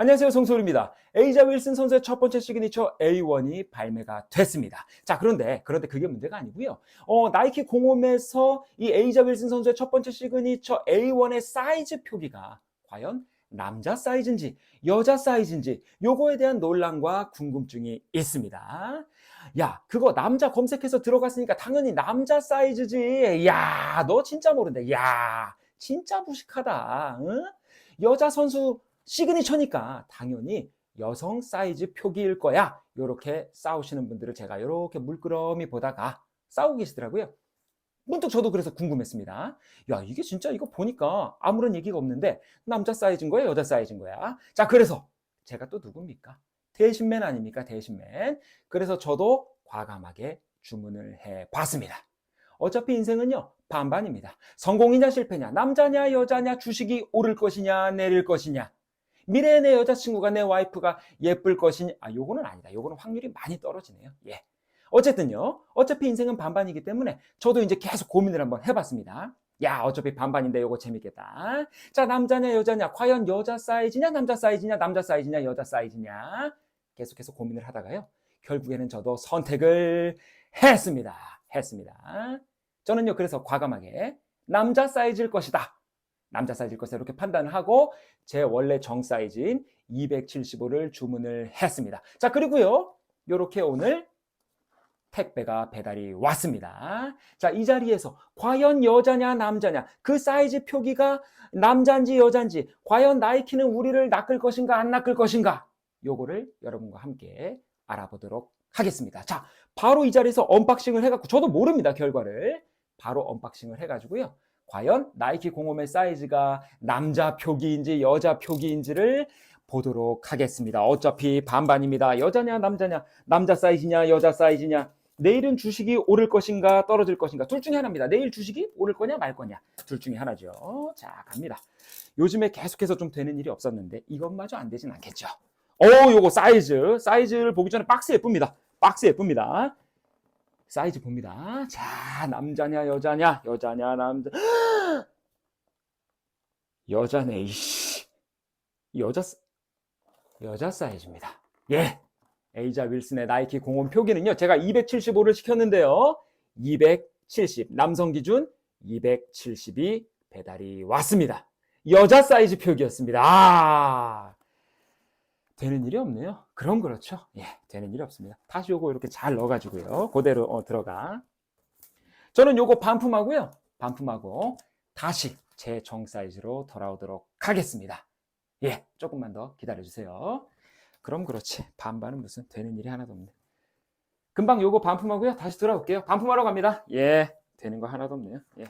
안녕하세요 송소울입니다. 에이자 윌슨 선수의 첫 번째 시그니처 A1이 발매가 됐습니다. 자 그런데 그런데 그게 문제가 아니고요. 어, 나이키 공홈에서 이 에이자 윌슨 선수의 첫 번째 시그니처 A1의 사이즈 표기가 과연 남자 사이즈인지 여자 사이즈인지 요거에 대한 논란과 궁금증이 있습니다. 야 그거 남자 검색해서 들어갔으니까 당연히 남자 사이즈지. 야 너 진짜 모른다. 야 진짜 무식하다. 응? 여자 선수 시그니처니까 당연히 여성 사이즈 표기일 거야. 이렇게 싸우시는 분들을 제가 이렇게 물끄러미 보다가 싸우고 계시더라고요. 문득 저도 그래서 궁금했습니다. 야, 이게 진짜 이거 보니까 아무런 얘기가 없는데 남자 사이즈인 거야, 여자 사이즈인 거야? 자, 그래서 제가 또 누굽니까? 대신맨 아닙니까? 대신맨. 그래서 저도 과감하게 주문을 해 봤습니다. 어차피 인생은요, 반반입니다. 성공이냐 실패냐, 남자냐 여자냐, 주식이 오를 것이냐 내릴 것이냐, 미래의 내 여자친구가 내 와이프가 예쁠 것이냐, 아, 요거는 아니다. 요거는 확률이 많이 떨어지네요. 예. 어쨌든요, 어차피 인생은 반반이기 때문에 저도 이제 계속 고민을 한번 해봤습니다. 야, 어차피 반반인데 요거 재밌겠다. 자, 남자냐 여자냐, 과연 여자 사이즈냐, 남자 사이즈냐, 남자 사이즈냐, 여자 사이즈냐. 계속해서 고민을 하다가요. 결국에는 저도 선택을 했습니다. 했습니다. 저는요, 그래서 과감하게 남자 사이즈일 것이다. 남자 사이즈일 것이다. 이렇게 판단을 하고 제 원래 정 사이즈인 275를 주문을 했습니다. 자, 그리고요, 요렇게 오늘 택배가 배달이 왔습니다. 자, 이 자리에서 과연 여자냐, 남자냐, 그 사이즈 표기가 남자인지 여자인지, 과연 나이키는 우리를 낚을 것인가, 안 낚을 것인가, 요거를 여러분과 함께 알아보도록 하겠습니다. 자, 바로 이 자리에서 언박싱을 해갖고, 저도 모릅니다, 결과를. 바로 언박싱을 해가지고요. 과연 나이키 공홈의 사이즈가 남자 표기인지 여자 표기인지를 보도록 하겠습니다. 어차피 반반입니다. 여자냐, 남자냐, 남자 사이즈냐, 여자 사이즈냐. 내일은 주식이 오를 것인가 떨어질 것인가 둘 중에 하나입니다. 내일 주식이 오를 거냐 말 거냐 둘 중에 하나죠. 자 갑니다. 요즘에 계속해서 좀 되는 일이 없었는데 이것마저 안 되진 않겠죠. 오 요거 사이즈 사이즈를 보기 전에 박스 예쁩니다. 박스 예쁩니다. 사이즈 봅니다. 자 남자냐 여자냐 여자냐 남자 여자네 이씨 여자 여자 사이즈입니다. 예. 에이자 윌슨의 나이키 공홈 표기는요. 제가 275를 시켰는데요. 270 남성 기준 270이 배달이 왔습니다. 여자 사이즈 표기였습니다. 아, 되는 일이 없네요. 그럼 그렇죠. 예, 되는 일이 없습니다. 다시 요거 이렇게 잘 넣어가지고요. 그대로 어, 들어가. 저는 요거 반품하고요. 반품하고 다시 제 정 사이즈로 돌아오도록 하겠습니다. 예, 조금만 더 기다려주세요. 그럼 그렇지. 반반은 무슨 되는 일이 하나도 없네. 금방 요거 반품하고요. 다시 돌아올게요. 반품하러 갑니다. 예. 되는 거 하나도 없네요. 예.